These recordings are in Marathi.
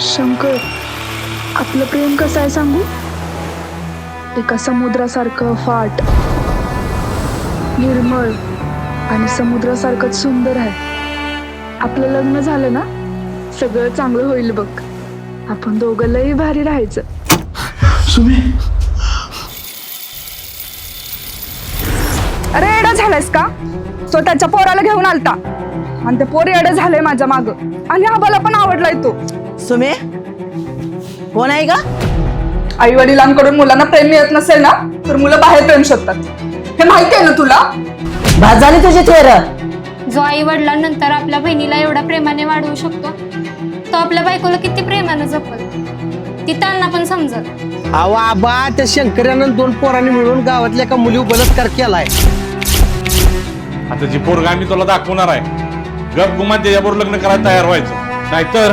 शंकर आपलं प्रेम कसं आहे सांगू? एका समुद्रासारखं फाट निर्मळ आणि समुद्रासारखंच सुंदर आहे. आपलं लग्न झालं ना? सगळं चांगलं होईल बघ. आपण दोघं लई भारी राहायचं. सुमी? अरे एडा झालायस का? स्वतःच्या पोराला घेऊन आलता. आणि ते पोर एडं झालंय माझ्या माग. आणि आबाला पण आवडलाय तो. सुमे कोण आहे का आई वडिलांकडून मुलांना प्रेम मिळत नसेल ना तर मुलं बाहेर प्रेम शोधतात हे माहिती आहे ना तुला? भात झाली तुझी थेर? जो आई वडिलांनंतर आपल्या बहिणीला एवढ्या प्रेमाने वाढवू शकतो तो आपल्या बायकोला किती प्रेमानं जपल. ती त्यांना पण समजल. अहो आबा त्या शंकर्यानं दोन पोरांनी मिळून गावातल्या एका मुली बलात्कार केलाय. आता जी पोरगा आम्ही तुला दाखवणार आहे गप गुमान त्याच्याबरोबर लग्न करायला तयार व्हायचं. नाहीतर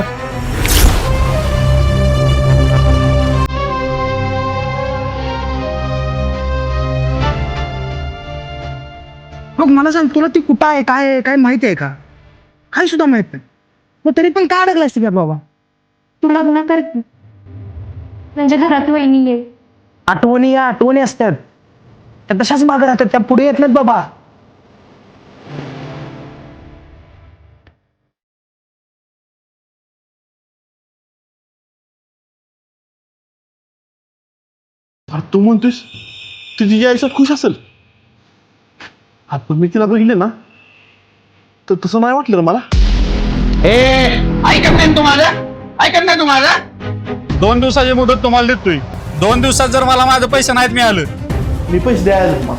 मग मला सांग तुला ती कुठं आहे काय आहे काय माहिती आहे का? काही सुद्धा माहीत नाही. मग तरी पण का अडकलास तिच्या बाबा? तू लग्न करते म्हणजे घरात वहिनी येईल आठवणी या आठवणी असतात. त्या तशाच मागे राहतात त्या पुढे येत नाहीत बाबा. अरे तू म्हणतोस तुझी जी आयुष्यात खुश असेल. आता मी तिला बघितले ना तर तसं नाही वाटलं रे मला. ऐकत नाही तुम्हाला ऐकत नाही तुम्हाला दोन दिवसाची मुदत तुम्हाला देतोय. दोन दिवसात जर मला माझं पैसे नाहीत मिळालं. मी पैसे द्यायला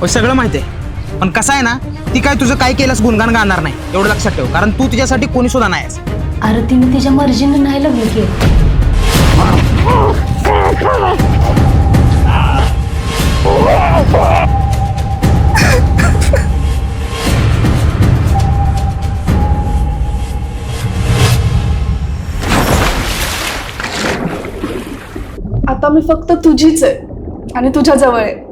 हो, सगळं माहिती आहे. पण कसं आहे ना ती काय तुझं काय केलंस गुणगान गाणार नाही. एवढं लक्षात ठेव कारण तू तिच्यासाठी कोणी सुद्धा नाही आहेस. अरे तिने तिच्या मर्जीने नाही लग्न केलं. आता मी फक्त तुझीच आहे आणि तुझ्या जवळ आहे.